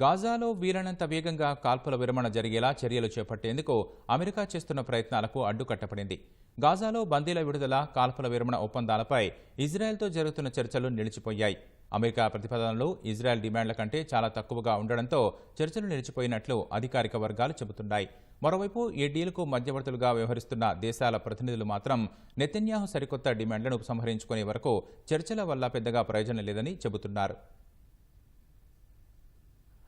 గాజాలో వీలైనంత వేగంగా కాల్పుల విరమణ జరిగేలా చర్యలు చేపట్టేందుకు అమెరికా చేస్తున్న ప్రయత్నాలకు అడ్డుకట్టపడింది గాజాలో బందీల విడుదల కాల్పుల విరమణ ఒప్పందాలపై ఇజ్రాయెల్తో జరుగుతున్న చర్చలు నిలిచిపోయాయి. అమెరికా ప్రతిపాదనలు ఇజ్రాయెల్ డిమాండ్ల కంటే చాలా తక్కువగా ఉండడంతో చర్చలు నిలిచిపోయినట్లు అధికారిక వర్గాలు చెబుతున్నాయి. మరోవైపు ఈ డీల్కు మధ్యవర్తులుగా వ్యవహరిస్తున్న దేశాల ప్రతినిధులు మాత్రం నెతన్యాహు సరికొత్త డిమాండ్లను ఉపసంహరించుకునే వరకు చర్చల వల్ల పెద్దగా ప్రయోజనం లేదని చెబుతున్నారు.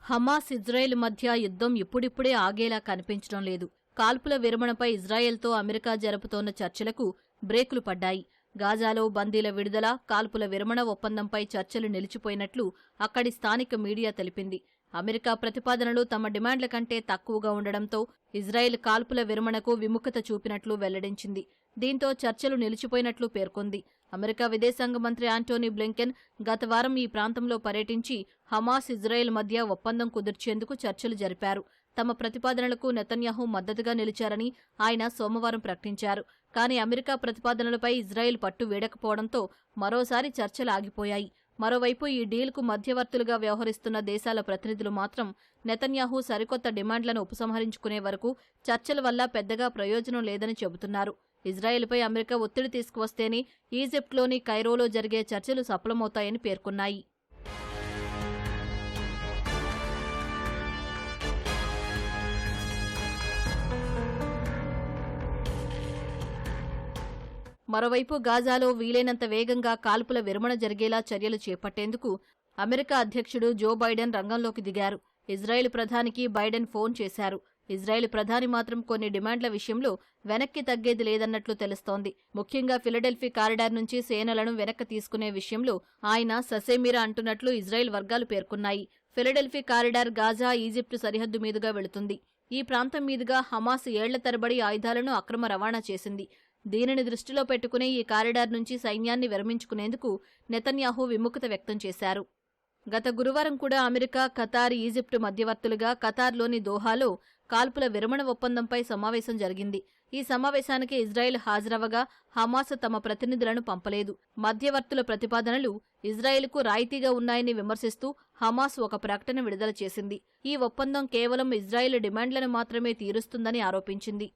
హమాస్ ఇజ్రాయెల్ మధ్య యుద్ధం ఇప్పుడిప్పుడే ఆగేలా కనిపించడం లేదు. కాల్పుల విరమణపై ఇజ్రాయెల్తో అమెరికా జరుపుతోన్న చర్చలకు బ్రేకులు పడ్డాయి. గాజాలో బందీల విడుదల కాల్పుల విరమణ ఒప్పందంపై చర్చలు నిలిచిపోయినట్లు అక్కడి స్థానిక మీడియా తెలిపింది. అమెరికా ప్రతిపాదనలు తమ డిమాండ్ల కంటే తక్కువగా ఉండడంతో ఇజ్రాయెల్ కాల్పుల విరమణకు విముఖత చూపినట్లు వెల్లడించింది. దీంతో చర్చలు నిలిచిపోయినట్లు పేర్కొంది. అమెరికా విదేశాంగ మంత్రి ఆంటోనీ బ్లింకెన్ గత వారం ఈ ప్రాంతంలో పర్యటించి హమాస్ ఇజ్రాయెల్ మధ్య ఒప్పందం కుదిర్చేందుకు చర్చలు జరిపారు. తమ ప్రతిపాదనలకు నెతన్యాహు మద్దతుగా నిలిచారని ఆయన సోమవారం ప్రకటించారు. కానీ అమెరికా ప్రతిపాదనలపై ఇజ్రాయెల్ పట్టు వీడకపోవడంతో మరోసారి చర్చలు ఆగిపోయాయి. మరోవైపు ఈ డీల్కు మధ్యవర్తులుగా వ్యవహరిస్తున్న దేశాల ప్రతినిధులు మాత్రం నెతన్యాహు సరికొత్త డిమాండ్లను ఉపసంహరించుకునే వరకు చర్చల వల్ల పెద్దగా ప్రయోజనం లేదని చెబుతున్నారు. ఇజ్రాయెల్పై అమెరికా ఒత్తిడి తీసుకువస్తేనే ఈజిప్ట్లోని కైరోలో జరిగే చర్చలు సఫలమవుతాయని పేర్కొన్నాయి. మరోవైపు గాజాలో వీలైనంత వేగంగా కాల్పుల విరమణ జరిగేలా చర్యలు చేపట్టేందుకు అమెరికా అధ్యక్షుడు జో బైడెన్ రంగంలోకి దిగారు. ఇజ్రాయెల్ ప్రధానికి బైడెన్ ఫోన్ చేశారు. ఇజ్రాయెల్ ప్రధాని మాత్రం కొన్ని డిమాండ్ల విషయంలో వెనక్కి తగ్గేది లేదన్నట్లు తెలుస్తోంది. ముఖ్యంగా ఫిలడెల్ఫీ కారిడార్ నుంచి సేనలను వెనక్కి తీసుకునే విషయంలో ఆయన ససేమిరా అంటున్నట్లు ఇజ్రాయెల్ వర్గాలు పేర్కొన్నాయి. ఫిలడెల్ఫీ కారిడార్ గాజా ఈజిప్టు సరిహద్దు మీదుగా వెళుతుంది. ఈ ప్రాంతం మీదుగా హమాస్ ఏళ్ళ తరబడి ఆయుధాలను అక్రమ రవాణా చేసింది. దీనిని దృష్టిలో పెట్టుకుని ఈ కారిడార్ నుంచి సైన్యాన్ని విరమించుకునేందుకు నెతన్యాహు విముఖత వ్యక్తం చేశారు. గత గురువారం కూడా అమెరికా ఖతార్ ఈజిప్టు మధ్యవర్తులుగా ఖతార్లోని దోహాలో కాల్పుల విరమణ ఒప్పందంపై సమావేశం జరిగింది. ఈ సమావేశానికి ఇజ్రాయెల్ హాజరవగా హమాస్ తమ ప్రతినిధులను పంపలేదు. మధ్యవర్తుల ప్రతిపాదనలు ఇజ్రాయెల్కు రాయితీగా ఉన్నాయని విమర్శిస్తూ హమాస్ ఒక ప్రకటన విడుదల చేసింది. ఈ ఒప్పందం కేవలం ఇజ్రాయెల్ డిమాండ్లను మాత్రమే తీరుస్తుందని ఆరోపించింది.